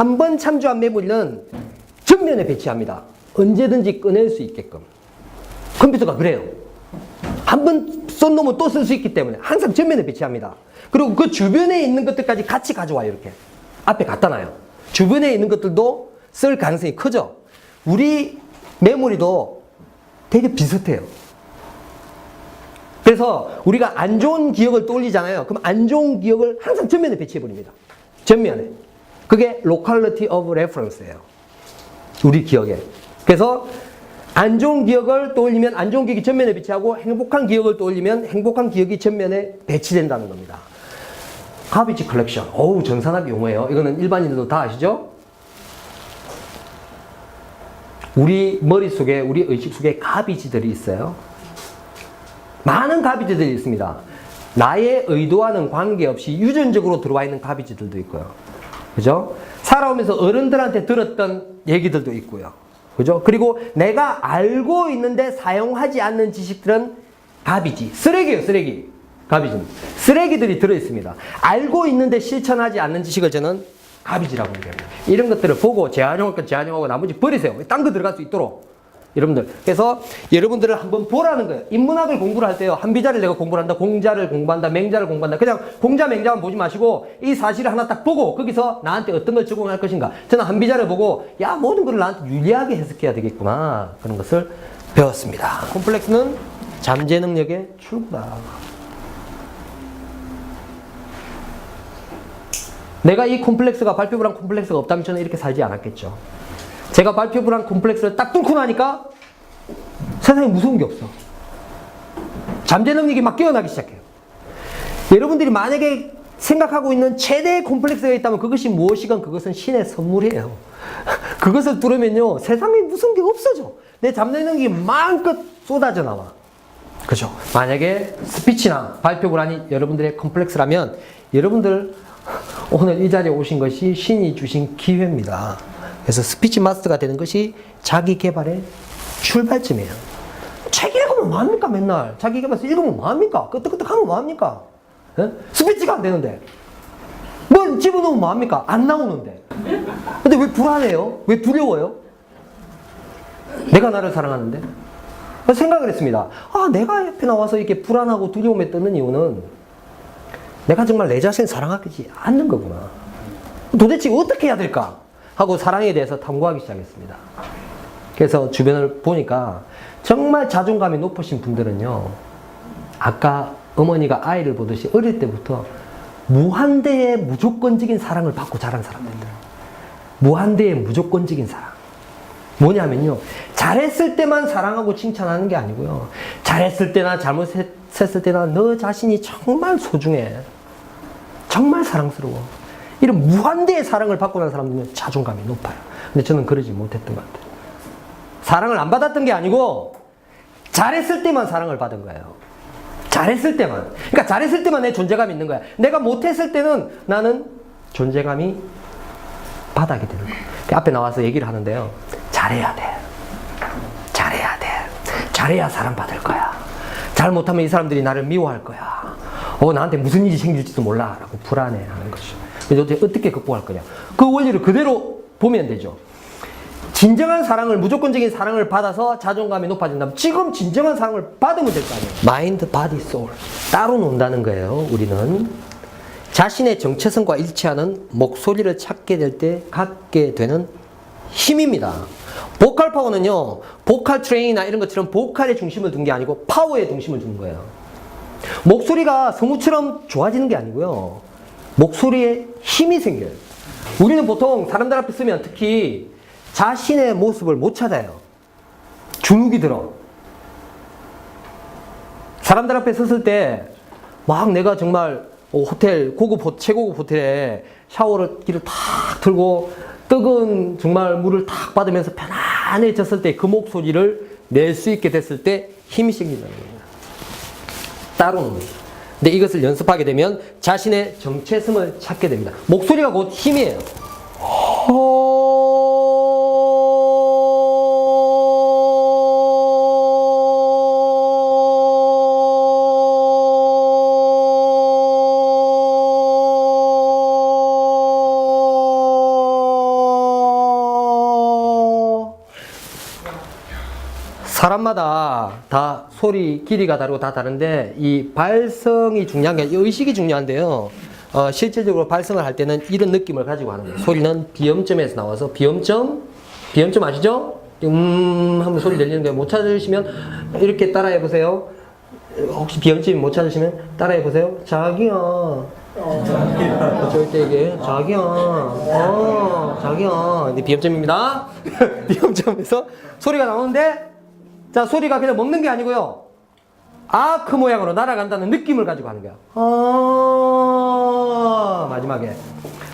한 번 참조한 메모리는 전면에 배치합니다. 언제든지 꺼낼 수 있게끔. 컴퓨터가 그래요. 한번쏜 놈은 또쓸 수 있기 때문에 항상 전면에 배치합니다. 그리고 그 주변에 있는 것들까지 같이 가져와요, 이렇게. 앞에 갖다 놔요. 주변에 있는 것들도 쓸 가능성이 크죠. 우리 메모리도 되게 비슷해요. 그래서 우리가 안 좋은 기억을 떠올리잖아요. 그럼 안 좋은 기억을 항상 전면에 배치해버립니다. 전면에. 그게 locality of reference예요. 우리 기억에. 그래서 안 좋은 기억을 떠올리면 안 좋은 기억이 전면에 배치하고 행복한 기억을 떠올리면 행복한 기억이 전면에 배치된다는 겁니다. 가비지 컬렉션. 어우, 전산학 용어예요. 이거는 일반인들도 다 아시죠? 우리 머릿속에, 우리 의식 속에 가비지들이 있어요. 많은 가비지들이 있습니다. 나의 의도와는 관계없이 유전적으로 들어와 있는 가비지들도 있고요. 그죠? 살아오면서 어른들한테 들었던 얘기들도 있고요. 그죠? 그리고 내가 알고 있는데 사용하지 않는 지식들은 가비지. 쓰레기예요, 쓰레기. 가비지. 쓰레기들이 들어있습니다. 알고 있는데 실천하지 않는 지식을 저는 가비지라고 얘기합니다. 이런 것들을 보고 재활용할 건 재활용하고 나머지 버리세요. 딴 거 들어갈 수 있도록. 여러분들. 그래서 여러분들을 한번 보라는 거예요. 인문학을 공부를 할 때요. 한비자를 내가 공부를 한다. 공자를 공부한다. 맹자를 공부한다. 그냥 공자, 맹자만 보지 마시고 이 사실을 하나 딱 보고 거기서 나한테 어떤 걸 적용할 것인가. 저는 한비자를 보고 야, 모든 걸 나한테 유리하게 해석해야 되겠구나. 그런 것을 배웠습니다. 콤플렉스는 잠재 능력의 출구다. 내가 이 콤플렉스가 발표부란 콤플렉스가 없다면 저는 이렇게 살지 않았겠죠. 제가 발표부란 콤플렉스를 딱 뚫고 나니까 세상에 무서운 게 없어. 잠재 능력이 막 깨어나기 시작해요. 여러분들이 만약에 생각하고 있는 최대의 콤플렉스가 있다면 그것이 무엇이건 그것은 신의 선물이에요. 그것을 뚫으면요, 세상에 무슨 게 없어져. 내 잠재 능력이 마음껏 쏟아져 나와. 그죠? 만약에 스피치나 발표부란이 여러분들의 컴플렉스라면 여러분들 오늘 이 자리에 오신 것이 신이 주신 기회입니다. 그래서 스피치 마스터가 되는 것이 자기 개발의 출발점이에요. 책 읽으면 뭐합니까, 맨날? 자기 개발서 읽으면 뭐합니까? 끄떡끄떡하면 뭐합니까? 예? 스피치가 안 되는데. 뭐 집어넣으면 뭐합니까? 안 나오는데. 근데 왜 불안해요? 왜 두려워요? 내가 나를 사랑하는데? 생각을 했습니다. 아, 내가 옆에 나와서 이렇게 불안하고 두려움에 떠는 이유는 내가 정말 내 자신을 사랑하지 않는 거구나. 도대체 어떻게 해야 될까? 하고 사랑에 대해서 탐구하기 시작했습니다. 그래서 주변을 보니까 정말 자존감이 높으신 분들은요, 아까 어머니가 아이를 보듯이 어릴 때부터 무한대의 무조건적인 사랑을 받고 자란 사람들. 무한대의 무조건적인 사랑. 뭐냐면요. 잘했을 때만 사랑하고 칭찬하는 게 아니고요. 잘했을 때나 잘못했을 때나 너 자신이 정말 소중해. 정말 사랑스러워. 이런 무한대의 사랑을 받고 난 사람들은 자존감이 높아요. 근데 저는 그러지 못했던 것 같아요. 사랑을 안 받았던 게 아니고 잘했을 때만 사랑을 받은 거예요. 잘했을 때만. 그러니까 잘했을 때만 내 존재감이 있는 거야. 내가 못했을 때는 나는 존재감이 바닥이 되는 거야. 그 앞에 나와서 얘기를 하는데요. 잘해야 돼. 잘해야 돼. 잘해야 사랑받을 거야. 잘 못하면 이 사람들이 나를 미워할 거야. 어, 나한테 무슨 일이 생길지도 몰라. 라고 불안해 하는 것이죠. 그래서 어떻게, 극복할 거냐. 그 원리를 그대로 보면 되죠. 진정한 사랑을, 무조건적인 사랑을 받아서 자존감이 높아진다면 지금 진정한 사랑을 받으면 될 거 아니에요. 마인드, 바디, 소울. 따로 논다는 거예요, 우리는. 자신의 정체성과 일치하는 목소리를 찾게 될 때 갖게 되는 힘입니다. 보컬 파워는요, 보컬 트레이닝이나 이런 것처럼 보컬의 중심을 둔 게 아니고 파워의 중심을 둔 거예요. 목소리가 성우처럼 좋아지는 게 아니고요. 목소리에 힘이 생겨요. 우리는 보통 사람들 앞에 쓰면 특히 자신의 모습을 못 찾아요. 주눅이 들어. 사람들 앞에 섰을 때 막 내가 정말 어, 호텔 고급 호, 최고급 호텔에 샤워를 탁 틀고 뜨거운 정말 물을 탁 받으면서 편안해졌을 때 그 목소리를 낼 수 있게 됐을 때 힘이 생긴다는 겁니다. 따로는. 근데 이것을 연습하게 되면 자신의 정체성을 찾게 됩니다. 목소리가 곧 힘이에요. 사람마다 다 소리 길이가 다르고 다 다른데 이 발성이 중요한 게 의식이 중요한데요. 어, 실질적으로 발성을 할 때는 이런 느낌을 가지고 하는 거예요. 소리는 비음점에서 나와서 비음점, 비음점 아시죠? 음 하면 소리 들리는 거예요. 못 찾으시면 이렇게 따라해 보세요. 혹시 비음점이 못 찾으시면 따라해 보세요. 자기야. 절대 이게 자기야. 어, 자기야. 네 비음점입니다. 비음점에서 소리가 나오는데 자, 소리가 그냥 먹는 게 아니고요. 아크 모양으로 날아간다는 느낌을 가지고 하는 거야. 아, 마지막에.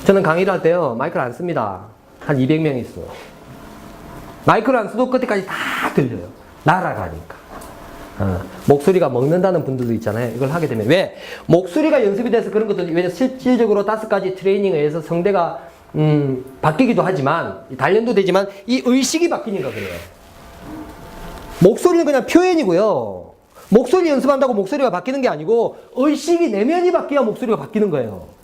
저는 강의를 할 때요, 마이크를 안 씁니다. 한 200명 있어요. 마이크를 안 써도 끝에까지 다 들려요. 날아가니까. 어, 목소리가 먹는다는 분들도 있잖아요. 이걸 하게 되면. 왜? 목소리가 연습이 돼서 그런 것도, 왜 실질적으로 다섯 가지 트레이닝에 의해서 성대가, 음, 바뀌기도 하지만, 단련도 되지만, 이 의식이 바뀌니까 그래요. 목소리는 그냥 표현이고요. 목소리 연습한다고 목소리가 바뀌는 게 아니고 의식이 내면이 바뀌어야 목소리가 바뀌는 거예요.